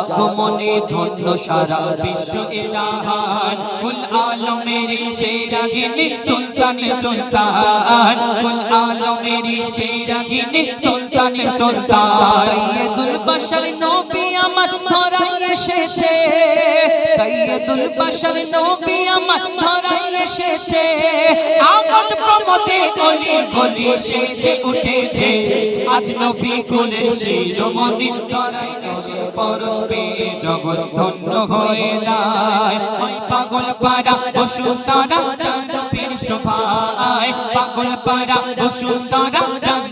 আগমনে ধন্য সারা বিশ্ব এ জাহান। কুল আলমের সেরা জিনি সুলতানি সুলতান। কুল আলমের সেরা জিনি সুলতানি সুলতান। সৈয়দুল বশর নবী আমার ধরা এসেছে। সৈয়দুল বশর নবী আমার ধরাই এসেছে। আমদ প্রমোদে গলি গলি উঠেছে। আজ নবী কুলের শিরোমণি ধরাই এসে জগৎ ধন্য হয়ে যায়। ওই পাগল পাড়া বসুন্ধরা চাঁদপীর শোভায়। পাগল পাড়া চাঁদপীর শোভায়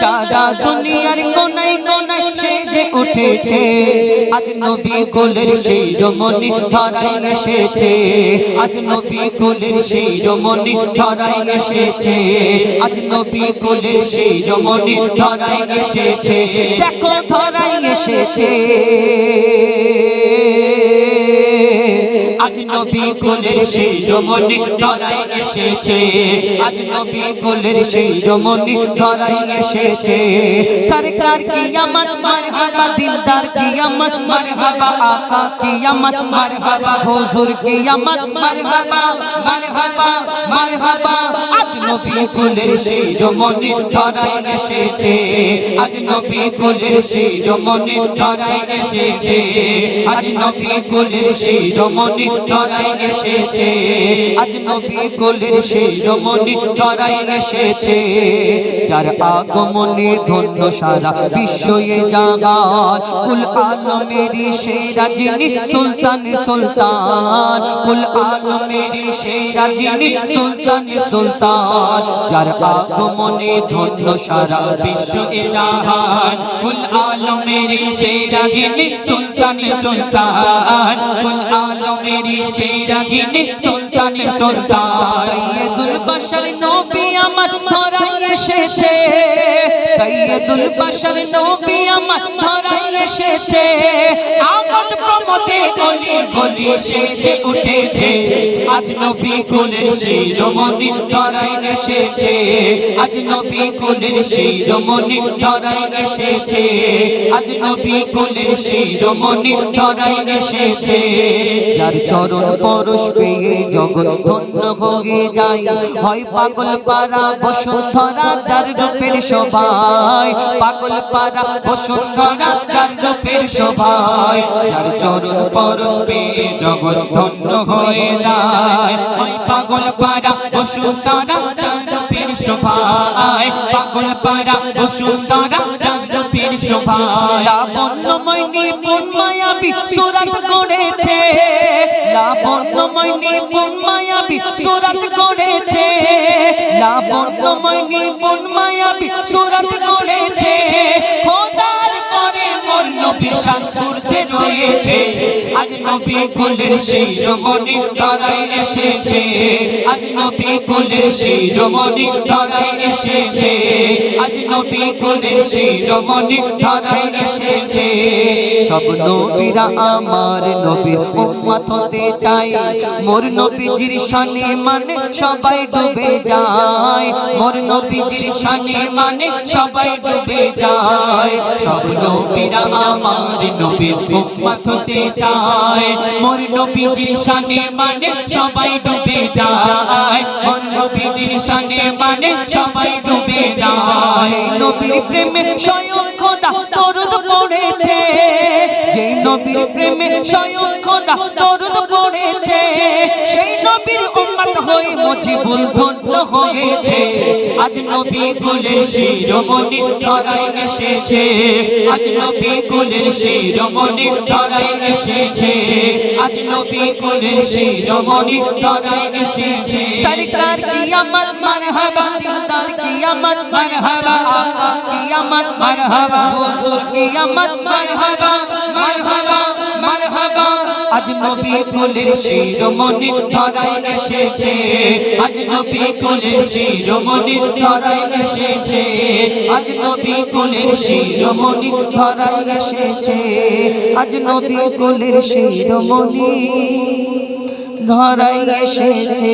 সারা দুনিয়ার কোনায় কোনায় সেজে উঠেছে। আজ নবী কোলের সেই রমণী ধরাই এসেছে। আজ নবী কোলের সেই রমণী ধরাই এসেছে। আজ নবী কোলের সেই রমণী ধরাই এসেছে। দেখো ধরাই এসেছে। নবী কোলের সেই রমণী ধরাই এসেছে। আজ নবী কোলের সেই রমণী ধরাই এসেছে। সরকার কি আমার মারহাবা দিলদার কি আমার মারহাবা আকা কি আমার মারহাবা হুজুর কি আমার মারহাবা মারহাবা মারহাবা। আজ সেই আজ সেই সেই সেই যার আগমনে ধন্য সারা বিশ্ব এ জাগাত কুল আলমেরি যিনি সুলতান সুলতান। কুল আলমেরি সেরা যিনি সুলতান সুলতান। যার আগমনে ধন্য সারা বিশ্ব এ জাহান। কুল আলমের সেরা যিনি, সুলতানি সুলতান। কুল আলমের সেরা যিনি সুলতান সৈয়দুল বশর নবী আমার ধরাই এসেছে। সৈয়দুল বশর নবী আমার ধরাই এসেছে। আমদ প্রমোদে গলি গলি সেজে উঠেছে। আজ নবী কুলের শিরোমণি ধরাই এসেছে। আজ নবী কুলের শিরোমণি ধরাই এসেছে। আজ নবী কুলের শিরোমণি ধরাই এসেছে। যার চরণ পরশ পেয়ে জগৎ ধন্য হয়ে যায় হয় পাগল পারা বসুন্ধরা, যার রূপের সবাই পাগল পারা বসুন্ধরা, যার রূপের সবাই যার চরণ পরশ পেয়ে জগৎ ধন্য হয়ে যায়। হয় পাগল পারা বসুন্ধরা, যার রূপের সবাই পাগল পারা বসুন্ধরা, যার রূপের সবাই লাবণ্যময় নিপুণ মায়াবী সুরাত করেছে। লাবণ্যময় নিপুণ মায়াবী সুরাত করেছে লাবণ্যময় নিপুণ মায়াবী সুরাত করেছে খোদার করে মোর নবী শান্তুরতে রয়েছে আজ নবী কুলের শিরোমণি ধরাই এসেছে। আজ নবী কুলের শিরোমণি ধরাই এসেছে। আজ নবী কুলের শিরোমণি ধরাই এসেছে। সব নবীরা আমার নবীর উম্মত হতে চায়। মোর নবীজির শানে মানে সবাই ডুবে যায়। মোর নবীজির শানে মানে সবাই ডুবে যায়। নবীরা আমার নবীর উম্মত হতে চায়। মোর নবীজির শানে মানে সবাই ডুবে যায়। মোর নবীজির শানে মানে সবাই ডুবে যায়। নবীর প্রেমে স্বয়ং খোদা দরুদ পড়েছে যে নবীর প্রেমে স্বয়ং খোদা দরুদ পড়েছে, সেই নবীর উম্মত হয়ে মুজিবুল ধন্য হয়েছে। আজ নবী কুলের শিরোমণি ধরাই এসেছে, আজ নবী কুলের শিরোমণি ধরাই এসেছে, আজ নবী কুলের শিরোমণি ধরাই এসেছে। সরকার কি আমার মারহাবা দিলদার কি আমার মারহাবা আকা কি আমার মারহাবা, হুজুর কি আমার মারহাবা মারহাবা। আজ নবী কুলের শিরোমণি ধরাই এসেছে। আজ নবী কুলের শিরোমণি ধরাই এসেছে। আজ নবী কুলের শিরোমণি ধরাই এসেছে। আজ নবী কুলের শিরোমণি ধরাই এসেছে।